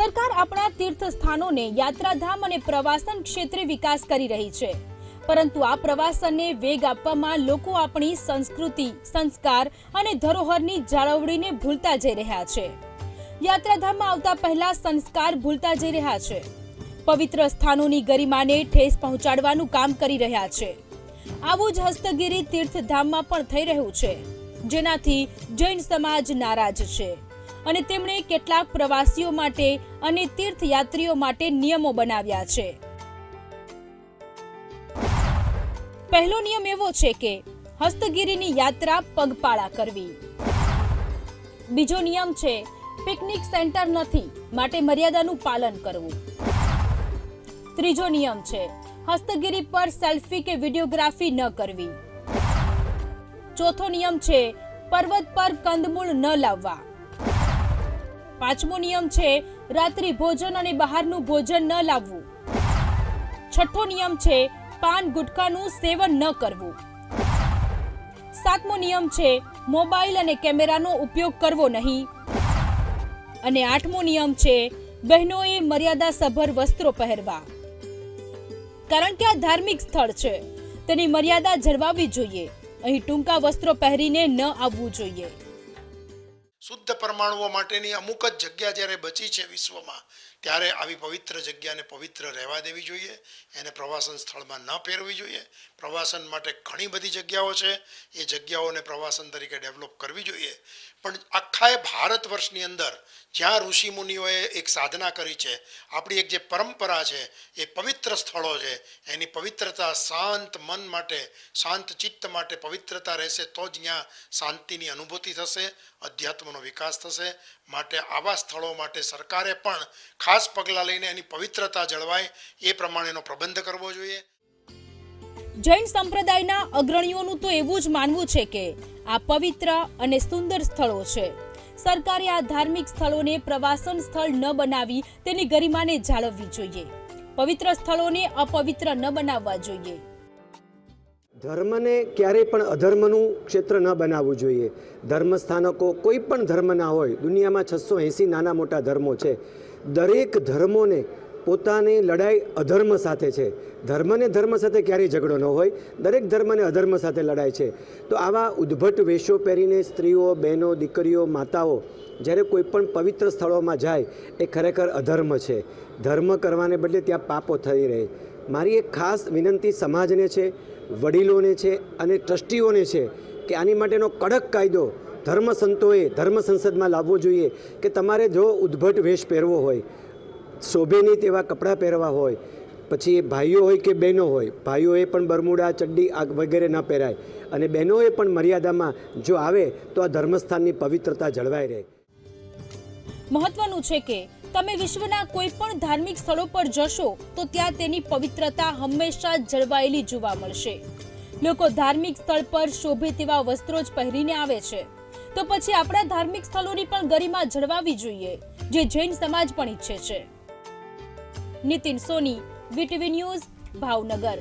સરકાર આપણા તીર્થ સ્થાનોને યાત્રાધામ અને પ્રવાસન ક્ષેત્રે વિકાસ કરી રહી છે. પરંતુ આ પ્રવાસનને વેગ આપવામાં લોકો આપણી સંસ્કૃતિ, સંસ્કાર અને ધરોહરની જાળવણીને ભૂલતા જઈ રહ્યા છે. યાત્રાધામમાં આવતા પહેલા સંસ્કાર ભૂલતા જઈ રહ્યા છે. પવિત્ર સ્થાનોની ગરિમાને ઠેસ પહોંચાડવાનું કામ કરી રહ્યા છે. આવું જ હસ્તગીરી તીર્થધામમાં પણ થઈ રહ્યું છે. જેનાથી જૈન સમાજ નારાજ છે. અને તેમણે કેટલાક પ્રવાસીઓ માટે અને તીર્થયાત્રીઓ માટે નિયમો બનાવ્યા છે. પહેલો નિયમ એવો છે કે હસ્તગીરીની યાત્રા પગપાળા કરવી. બીજો નિયમ છે પિકનિક સેન્ટર નથી, માટે મર્યાદાનું પાલન કરવું. ત્રીજો નિયમ છે હસ્તગીરી પર સેલ્ફી કે વિડીયોગ્રાફી ન કરવી. ચોથો નિયમ છે પર્વત પર કંદમૂળ ન લાવવા. પાંચમો નિયમ છે, રાત્રિ ભોજન અને બહારનું ભોજન ન લાવવું. છઠ્ઠો નિયમ છે, પાન ગુટકાનું સેવન ન કરવું. સાતમો નિયમ છે, મોબાઈલ અને કેમેરાનો ઉપયોગ કરવો નહીં. અને આઠમો નિયમ છે, બહેનોએ મર્યાદાસભર વસ્ત્રો પહેરવા. કારણ કે આ ધાર્મિક સ્થળ છે, તેની મર્યાદા જળવાવી જોઈએ. અહીં ટૂંકા વસ્ત્રો પહેરીને ન આવવું જોઈએ. શુદ્ધ પરમાણુઓ માટેની અમુક જ જગ્યા જ્યારે બચી છે વિશ્વમાં ત્યારે આવી પવિત્ર જગ્યાને પવિત્ર રહેવા દેવી જોઈએ, એને પ્રવાસન સ્થળમાં ન પહેરવી જોઈએ. પ્રવાસન માટે ઘણી બધી જગ્યાઓ છે, એ જગ્યાઓને પ્રવાસન તરીકે ડેવલપ કરવી જોઈએ. પણ આખા ભારત વર્ષની અંદર જ્યાં ઋષિ મુનિઓએ એક સાધના કરી છે, આપણી એક જે પરંપરા છે, એ પવિત્ર સ્થળો છે, એની પવિત્રતા શાંત મન માટે, શાંત ચિત્ત માટે પવિત્રતા રહેશે, તો જ ત્યાં શાંતિની અનુભૂતિ થશે, અધ્યાત્મનો વિકાસ થશે. માટે આવા સ્થળો માટે સરકારે પણ ખાસ પગલાં લઈને એની પવિત્રતા જળવાય એ પ્રમાણેનો પ્રબંધ કરવો જોઈએ. જૈન સંપ્રદાયના અગ્રણીઓનું તો એવું જ માનવું છે કે આ પવિત્ર અને સુંદર સ્થળો છે. સરકારે આ ધાર્મિક સ્થળોને પ્રવાસન સ્થળ ન બનાવી તેની ગરિમાને જાળવવી જોઈએ. પવિત્ર સ્થળોને અપવિત્ર ન બનાવવા જોઈએ. ધર્મને ક્યારેય પણ અધર્મનું ક્ષેત્ર ન બનાવવું જોઈએ. ધર્મ સ્થાનકો કોઈ પણ ધર્મના હોય, દુનિયામાં છસો એંસી નાના મોટા ધર્મો છે. દરેક ધર્મોને પોતાની લડાઈ અધર્મ સાથે છે. ધર્મને ધર્મ સાથે ક્યારેય ઝઘડો ન હોય, દરેક ધર્મને અધર્મ સાથે લડાઈ છે. તો આવા ઉદ્ભટ વેશો પહેરીને સ્ત્રીઓ, બહેનો, દીકરીઓ, માતાઓ જ્યારે કોઈ પણ પવિત્ર સ્થળોમાં જાય, એ ખરેખર અધર્મ છે. ધર્મ કરવાને બદલે ત્યાં પાપો થઈ રહે. મારી એક ખાસ વિનંતી સમાજને છે વડીલોને છે અને ટ્રસ્ટીઓને છે કે આની માટેનો કડક કાયદો ધર્મ સંતોએ ધર્મ સંસદમાં લાવવો જોઈએ કે તમારે જો ઉદ્ભટ વેશ પહેરવો હોય, શોભે નહીં તેવા કપડાં પહેરવા હોય, પછી એ ભાઈઓ હોય કે બહેનો હોય, ભાઈઓએ પણ બરમુડા, ચડ્ડી આગ વગેરે ન પહેરાય અને બહેનોએ પણ મર્યાદામાં જો આવે તો આ ધર્મસ્થાનની પવિત્રતા જળવાઈ રહે. મહત્વનું છે કે તમે વિશ્વના કોઈ પણ ધાર્મિક સ્થળો પર જશો, તો ત્યાં તેની પવિત્રતા હંમેશા જળવાયેલી જોવા મળશે. લોકો ધાર્મિક સ્થળ પર શોભે તેવા વસ્ત્રો જ પહેરીને આવે છે. તો પછી આપણા ધાર્મિક સ્થળોની પણ ગરિમા જળવાવી જોઈએ, જે જૈન સમાજ પણ ઈચ્છે છે. Nitin Soni, VTV news, Bhavnagar.